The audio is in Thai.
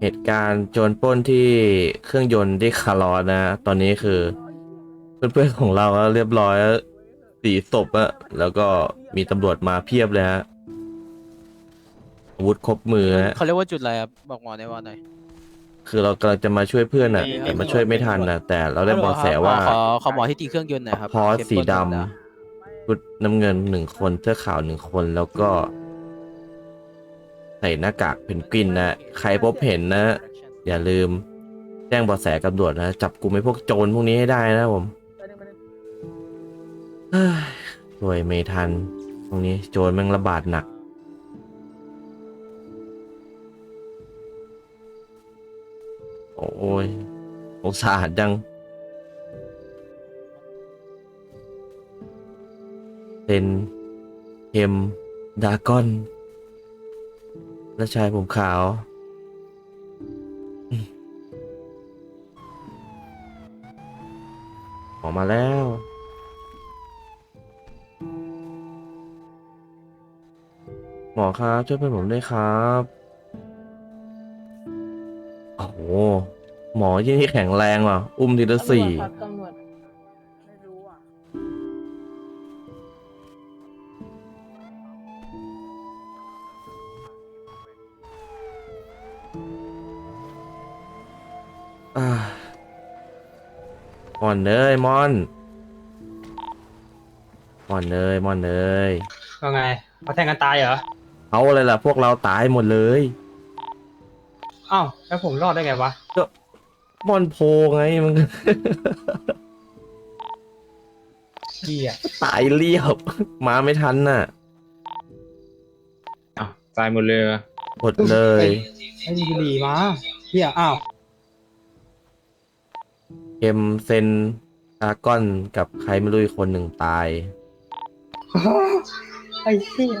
เหตุการณ์โจรปล้นที่เครื่องยนต์ที่คาร์ลอสนะ ตอนนี้คือ เพื่อนๆของเราก็เรียบร้อยแล้วสี่ศพอะแล้วก็มีตำรวจมาเพียบเลยฮะอาวุธครบมือฮะเขาเรียกว่าจุดอะไรครับบอกหมอในวันหน่อย คือเรากำลังจะมาช่วยเพื่อนอะไม่แต่มาช่วยไม่ทันนะแต่เราได้เบอแสว่าขอขอหมอที่ตีเครื่องยนต์หน่อยครับพอสเข้มสีข้นดธรรมำชุดน้ำเงินหนึ่งคนเสื้อขาวหนึ่งคนแล้วก็ ใส่หน้ากากเพนกวินนะ ใครพบเห็นนะ อย่าลืมแจ้งเบาะแสกับตำรวจนะ จับกลุ่มไอ้พวกโจรพวกนี้ให้ได้นะผมเฮ้ยรวยไม่ทัน ตรงนี้โจรแม่งระบาดหนัก โอ้ยสงสารจังเป็นเฮมดากอน และชายผมขาวอืมออกมาแล้ว หมอครับ ช่วยเพื่อนผมด้วยครับ โอ้โห หมอยี่นี่แข็งแรงว่ะ อุ้มทีละสี่ ตำรวจครับ ม่อนเนยม่อนม่อนเนยม่อนเนยก็ไงเขาแทงกันตายเหรอเอาอะไรล่ะ พวกเราตายหมดเลยอ้าวแล้วผมรอดได้ไงวะม่อนโพไงมันเกียตายเรียบ มาไม่ทันน่ะอ้าวตายหมดเลยเหรอหมดเลยไอ้บุหรี่มาเฮียอ้าว เอ็มเซนดากอนกับใครไม่รู้อีกคนหนึ่งตาย ไอ้เสีย